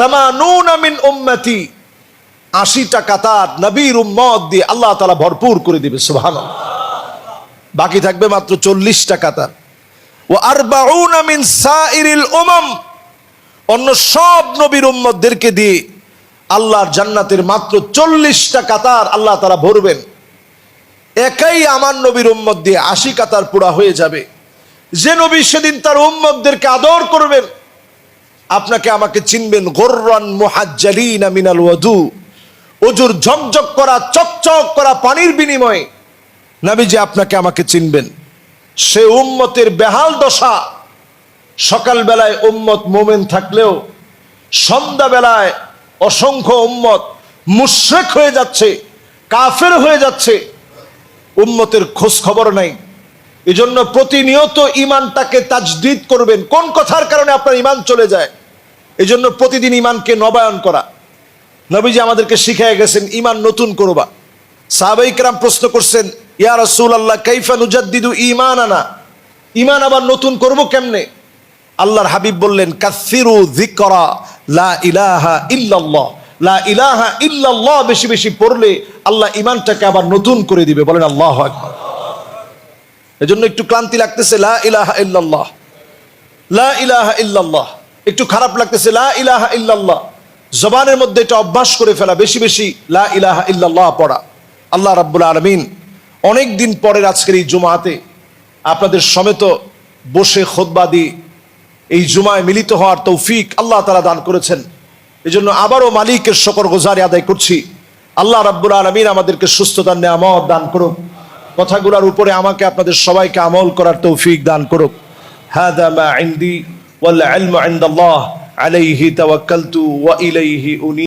সামানুনা মিন উম্মতি। আশিটা কাতার নবীর উম্মত দিয়ে আল্লাহ তালা ভরপুর করে দিবে সুবহান বাকি থাকবে মাত্র চল্লিশটা কাতার ও আরবাউনা মিন সাইরিল উমাম। অন্য সব নবীর উম্মতদেরকে দিয়ে আল্লাহর জান্নাতের মাত্র চল্লিশটা কাতার আল্লাহ তারা ভরবেন। একাই আমার নবীর উম্মত দিয়ে আশি কাতার পুরা হয়ে যাবে। যে নবী সেদিন তার উম্মতদেরকে আদর করবেন আপনাকে আমাকে চিনবেন, গোর্রান মুহাজ্জালিনা মিনাল ওয়াদু। অজুর ঝকঝক করা, চকচক করা পানির বিনিময়ে নবীজি আপনাকে আমাকে চিনবেন। সে উম্মতের বেহাল দশা। সকালবেলায় উম্মত মোমেন থাকলেও সন্ধ্যাবেলায় অসংখ্য উম্মত মুশ্রেক হয়ে যাচ্ছে, কাফের হয়ে যাচ্ছে। উম্মতের খোঁজ খবর নাই। এজন্য প্রতিনিয়ত ইমানটাকে তাজদিদ করবেন। কোন কথার কারণে আপনার ইমান চলে যায়? এজন্য প্রতিদিন ইমানকে নবায়ন করা। নবীজি আমাদেরকে শিখিয়ে গেছেন ইমান নতুন করবা। সাহাবাই কেরাম প্রশ্ন করছেন, ইয়া রসুল আল্লাহ কাইফা নুজাদ্দিদু ইমান আনা ইমান আবার নতুন করব কেমনে? আল্লাহর হাবিব বললেন কাসিরু যিকরা, লা ইলাহা ইল্লাল্লাহ। লা ইলাহা ইল্লাল্লাহ বেশি বেশি পড়লে আল্লাহ ইমানটাকে আবার নতুন করে দিবে। বলেন, আল্লাহ আকবার। এজন্য একটু ক্লান্তি লাগতেছে, লা ইলাহা ইল্লাল্লাহ। লা ইলাহা ইল্লাল্লাহ। একটু খারাপ লাগতেছে, লা ইলাহা ইল্লাল্লাহ। জবানের মধ্যে এটা অভ্যাস করে ফেলা, বেশি বেশি, লা ইলাহা ইল্লাল্লাহ পড়া। আল্লাহ রাব্বুল আলামিন অনেক দিন পরের আজকের এই জুমাতে আপনাদের সমেত বসে খোদবাদি এই জুমায় মিলিত হওয়ার তৌফিক আল্লাহ তারা দান করেছেন। এজন্য আবারও মালিকের শকর গুজারি আদায় করছি। আল্লাহ রাব্বুল আলমিন আমাদেরকে সুস্থতার নিয়ামত দান করুক। কথাগুলোর উপরে আমাকে আপনাদের সবাইকে আমল করার তৌফিক দান করুক। হ্যাঁ والعلم عند الله. عليه توكلت وإليه أنيب.